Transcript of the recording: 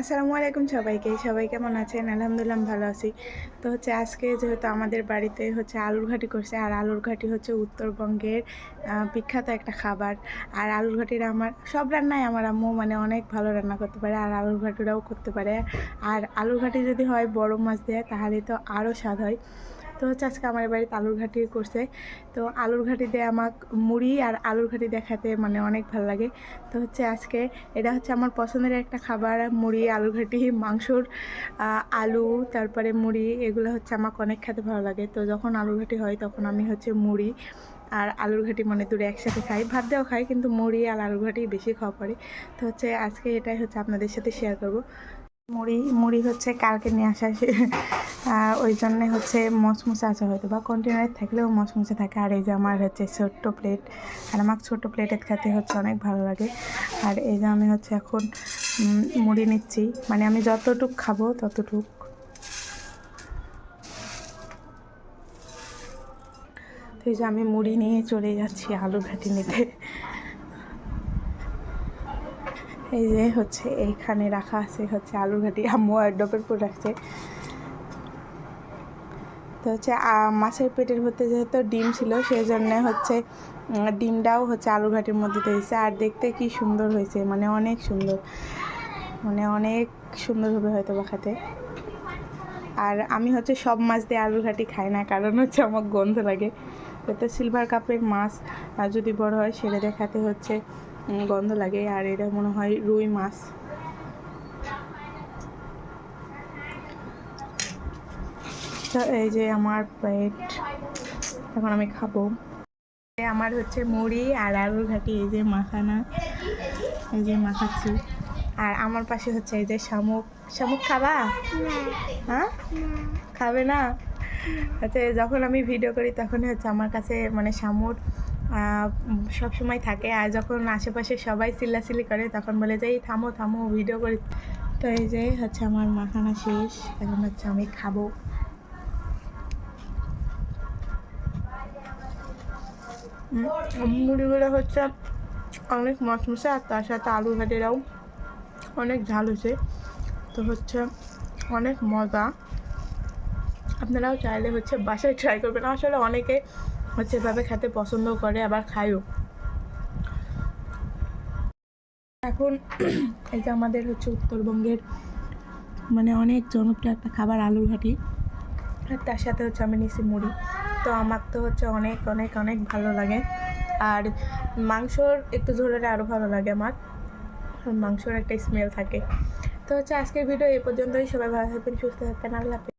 আসসালামু আলাইকুম সবাইকে। সবাই কেমন আছেন? আলহামদুলিল্লাহ ভালো আছি। তো হচ্ছে আজকে যেহেতু আমাদের বাড়িতে হচ্ছে আলুর ঘাটি করছে, আর আলুর ঘাটি হচ্ছে উত্তরবঙ্গের বিখ্যাত একটা খাবার। আর আলুর ঘাটির আমার, সব রান্নাই আমার আম্মু মানে অনেক ভালো রান্না করতে পারে, আর আলুর ঘাটিরাও করতে পারে। আর আলুর ঘাটি যদি হয় বড় মাছ দেয়, তাহলে তো আরও স্বাদ হয়। তো হচ্ছে আজকে আমার বাড়িতে আলুর ঘাটি করছে। তো আলুর ঘাটি দিয়ে আমার মুড়ি আর আলুর ঘাটি দেখাতে মানে অনেক ভালো লাগে। তো হচ্ছে আজকে এটা হচ্ছে আমার পছন্দের একটা খাবার, মুড়ি, আলুর ঘাটি, মাংসর আলু, তারপরে মুড়ি, এগুলো হচ্ছে আমাকে অনেক খেতে ভালো লাগে। তো যখন আলুর ঘাটি হয় তখন আমি হচ্ছে মুড়ি আর আলুর ঘাটি মানে দূরে একসাথে খাই। ভাত দেওয়া খাই, কিন্তু মুড়ি আর আলুর ঘাটি বেশি খাওয়া পড়ে। তো হচ্ছে আজকে এটাই হচ্ছে আপনাদের সাথে শেয়ার করব। মুড়ি মুড়ি হচ্ছে কালকে নিয়ে আসা ওই জন্যে হচ্ছে মচমচে আছে হয়তো বা। কন্টেনারে থাকলেও মচমচে থাকে। আর এই যে আমার হচ্ছে ছোট্ট প্লেট আর আমার ছোট্ট প্লেটে খেতে হচ্ছে অনেক ভালো লাগে। আর এই যে আমি হচ্ছে এখন মুড়ি নিচ্ছি। মানে আমি যতটুক খাব ততটুক। তো এই যে আমি মুড়ি নিয়ে চলে যাচ্ছি আলু ঘাটি নিতে। এই যে হচ্ছে এইখানে রাখা আছে হচ্ছে আলু ঘাটি। আম্মু ডপের পর রাখছে। তো হচ্ছে মাছের পেটের মধ্যে যেহেতু ডিম ছিল সেই জন্য হচ্ছে ডিমটাও হচ্ছে আলু ঘাটির মধ্যে দিয়েছে আর দেখতে কি সুন্দর হয়েছে মানে অনেক সুন্দর। মানে অনেক সুন্দর হবে হয়তো বা খেতে। আর আমি হচ্ছে সব মাছ দিয়ে আলু ঘাটি খাই না, কারণ হচ্ছে আমার গন্ধ লাগে। তো সিলভার কাপের মাছ যদি বড় হয়, সেটা দেখাতে হচ্ছে গন্ধ লাগে আর এটা মনে হয় রুই মাছ। এই যে আমার প্লেট এখন আমি খাব। আমার হচ্ছে মুড়ি আর আলুর ঘাটি এই যে মাখানা এই যে মাখাচ্ছি। আর আমার পাশে হচ্ছে এই যে শামুক। শামুক খাবা? হ্যাঁ? খাবে না? আচ্ছা যখন আমি ভিডিও করি তখন হচ্ছে আমার কাছে মানে শামুক সব সময় থাকে। আর যখন আশেপাশে সবাই চিল্লাচিল্লি করে, তখন বলে যে, এই থামো থামো ভিডিও করি। তো এই যে হচ্ছে আমার মাখানা শেষ। এখন হচ্ছে আমি খাব। মুড়িগুলো হচ্ছে অনেক মশমশা, আর তার সাথে আলু ঘাটিরাও অনেক ঝাল হয়েছে। তো হচ্ছে অনেক মজা। আপনারাও চাইলে হচ্ছে বাসায় ট্রাই করবেন। আসলে অনেকে হচ্ছে এভাবে খেতে পছন্দ করে, আবার খায়ও। এখন এই যে আমাদের হচ্ছে উত্তরবঙ্গের মানে অনেক জনপ্রিয় একটা খাবার আলুর ঘাটি আর তার সাথে হচ্ছে আমি নিছি মুড়ি। তো আমার তো হচ্ছে অনেক অনেক অনেক ভালো লাগে। আর মাংসর একটু ঝোলের আরও ভালো লাগে আমার। মাংসর একটা স্মেল থাকে। তো হচ্ছে আজকের ভিডিও এই পর্যন্তই। সবাই ভালো থাকবেন, সুস্থ থাকবেন। আল্লাহ।